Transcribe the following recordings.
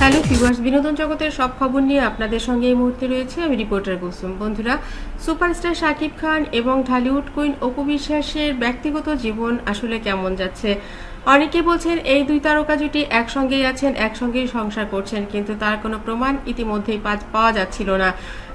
Hello fevers বিনোদন জগতের সব খবর নিয়ে আপনাদের সঙ্গে এই মুহূর্তে রয়েছে আমি রিপোর্টার কুসুম। বন্ধুরা, সুপারস্টার শাকিব খান এবং ঢালিউড কুইন অপু বিশ্বাসের ব্যক্তিগত জীবন আসলে কেমন যাচ্ছে? অনেকে বলছেন এই দুই তারকা জুটি একসঙ্গেই আছেন, একসঙ্গেই সংসার করছেন, কিন্তু তার কোনো প্রমাণ ইতিমধ্যেই পাওয়া যাচ্ছিল না।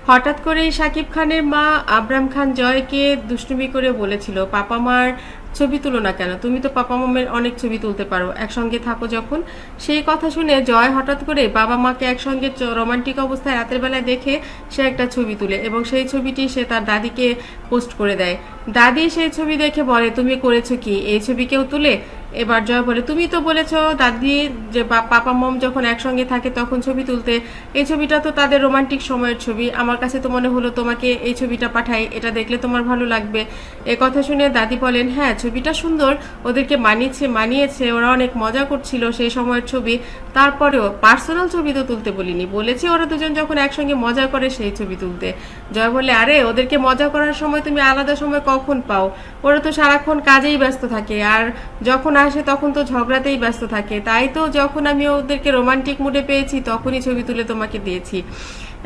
হঠাৎ করেই শাকিব খানের মা আবরাম খান জয়কে দুষ্টুমি করে বলেছিল, পাপা মার ছবি তুলো না কেন? তুমি তো পাপা মামের অনেক ছবি তুলতে পারো। একসঙ্গে থাকো যখন। সেই কথা শুনে জয় হঠাৎ করে বাবা মাকে একসঙ্গে রোমান্টিক অবস্থায় রাতের বেলায় দেখে সে একটা ছবি তুলে এবং সেই ছবিটি সে তার দাদিকে পোস্ট করে দেয়। দাদি সেই ছবি দেখে বলে, তুমি করেছ কি? এই ছবি কেউ তুলে? এবার জয় বলে, তুমি তো বলেছ দাদি যে পাপা, মম যখন একসঙ্গে থাকে তখন ছবি তুলতে। এই ছবিটা তো তাদের রোমান্টিক সময়ের ছবি। আমার কাছে তো মনে হলো তোমাকে এই ছবিটা পাঠাই। এটা দেখলে তোমার ভালো লাগবে। এ কথা শুনে দাদি বলেন হ্যাঁ ছবিটা সুন্দর। ওদেরকে মানিয়েছে মানিয়েছে। ওরা অনেক মজা করছিল সেই সময়ের ছবি। তারপরেও পার্সোনাল ছবি তো তুলতে বলিনি। বলেছি ওরা দুজন যখন একসঙ্গে মজা করে সেই ছবি তুলতে। জয় বলে আরে, ওদেরকে মজা করার সময় তুমি আলাদা সময় কখন পাও? ওরা তো সারাক্ষণ কাজেই ব্যস্ত থাকে। আর যখন আসে, তখন তো ঝগড়াতেই ব্যস্ত থাকে। তাই তো যখন আমি ওদেরকে রোমান্টিক মুডে পেয়েছি, তখনই ছবি তুলে তোমাকে দিয়েছি।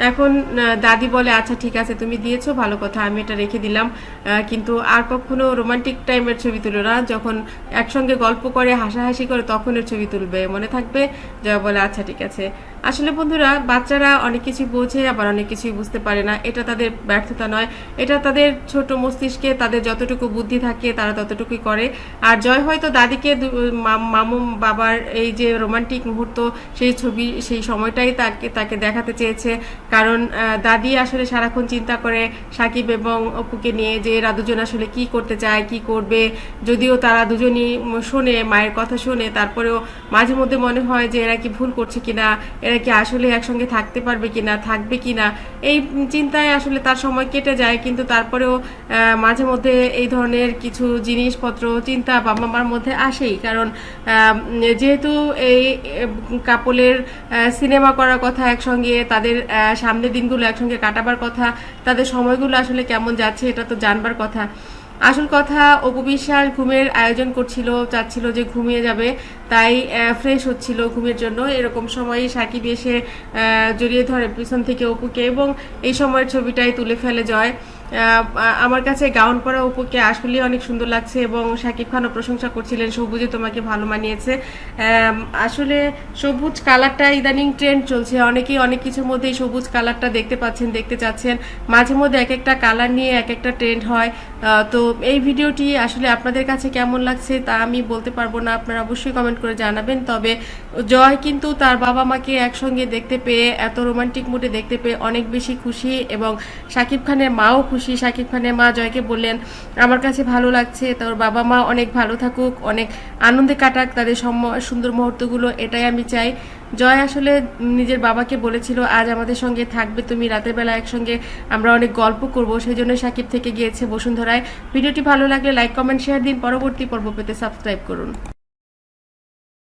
এখন দাদি বলে আচ্ছা ঠিক আছে, তুমি দিয়েছ, ভালো কথা, আমি এটা রেখে দিলাম। কিন্তু আর কখনো রোমান্টিক টাইমের ছবি তুলো না। যখন একসঙ্গে গল্প করে, হাসাহাসি করে, তখনের ছবি তুলবে। মনে থাকবে, জয়া বলে আচ্ছা ঠিক আছে। আসলে বন্ধুরা, বাচ্চারা অনেক কিছু বোঝে, আবার অনেক কিছুই বুঝতে পারে না। এটা তাদের ব্যর্থতা নয়। এটা তাদের ছোট মস্তিষ্কে তাদের যতটুকু বুদ্ধি থাকে, তারা ততটুকুই করে। আর জয় হয়তো দাদিকে মামু বাবার এই যে রোমান্টিক মুহূর্ত, সেই ছবি, সেই সময়টাই তাকে তাকে দেখাতে চেয়েছে। কারণ দাদি আসলে সারাক্ষণ চিন্তা করে সাকিব এবং অপুকে নিয়ে যে এরা দুজন আসলে কি করতে চায়, কি করবে। যদিও তারা দুজনই শোনে, মায়ের কথা শোনে, তারপরেও মাঝে মধ্যে মনে হয় যে, এরা কি ভুল করছে কিনা, এরা কি আসলে একসঙ্গে থাকতে পারবে কিনা, থাকবে কিনা। এই চিন্তায় আসলে তার সময় কেটে যায়, কিন্তু তারপরেও মাঝে মধ্যে এই ধরনের কিছু জিনিসপত্র, চিন্তা বাবা মার মধ্যে আসেই। কারণ যেহেতু এই কাপলের সিনেমা করার কথা একসঙ্গে তাদের সামনের দিনগুলো একসঙ্গে কাটাবার কথা, তাদের সময়গুলো আসলে কেমন যাচ্ছে এটা তো জানবার কথা। আসল কথা, অপু বিশ্বাস ঘুমের আয়োজন করছিল, চাচ্ছিল যে ঘুমিয়ে যাবে, তাই ফ্রেশ হচ্ছিল ঘুমের জন্য। এরকম সময়ে সাকিব এসে জড়িয়ে ধরে পিছন থেকে অপুকে এবং এই সময়ের ছবিটাই তুলে ফেলে জয়। আমার কাছে গাউন পরা উপকে আসলে অনেক সুন্দর লাগছে এবং শাকিব খানও প্রশংসা করছিলেন, সবুজে তোমাকে ভালো মানিয়েছে। আসলে সবুজ কালারটা ইদানিং ট্রেন্ড চলছে। অনেকেই অনেক কিছুর মধ্যে সবুজ কালারটা দেখতে পাচ্ছেন, দেখতে চাচ্ছেন। মাঝে মধ্যে এক একটা কালার নিয়ে এক একটা ট্রেন্ড হয়। তো এই ভিডিওটি আসলে আপনাদের কাছে কেমন লাগছে তা আমি বলতে পারব না। আপনারা অবশ্যই কমেন্ট করে জানাবেন। তবে জয় কিন্তু তার বাবা মাকে একসঙ্গে দেখতে পেয়ে, এত রোমান্টিক মুডে দেখতে পেয়ে অনেক বেশি খুশি এবং শাকিব খানের মাও খুশি। শাকিব খানের মা জয়কে বললেন, আমার কাছে ভালো লাগছে, তোর বাবা মা অনেক ভালো থাকুক, অনেক আনন্দে কাটাক, তাদের সুন্দর মুহূর্তগুলো, এটাই আমি চাই। জয় আসলে নিজের বাবাকে বলেছিল, আজ আমাদের সঙ্গে থাকবে তুমি, রাতের বেলা একসঙ্গে আমরা অনেক গল্প করব। সেই জন্য সাকিব থেকে গিয়েছে বসুন্ধরায়। ভিডিওটি ভালো লাগলে লাইক, কমেন্ট, শেয়ার দিন। পরবর্তী পর্ব পেতে সাবস্ক্রাইব করুন।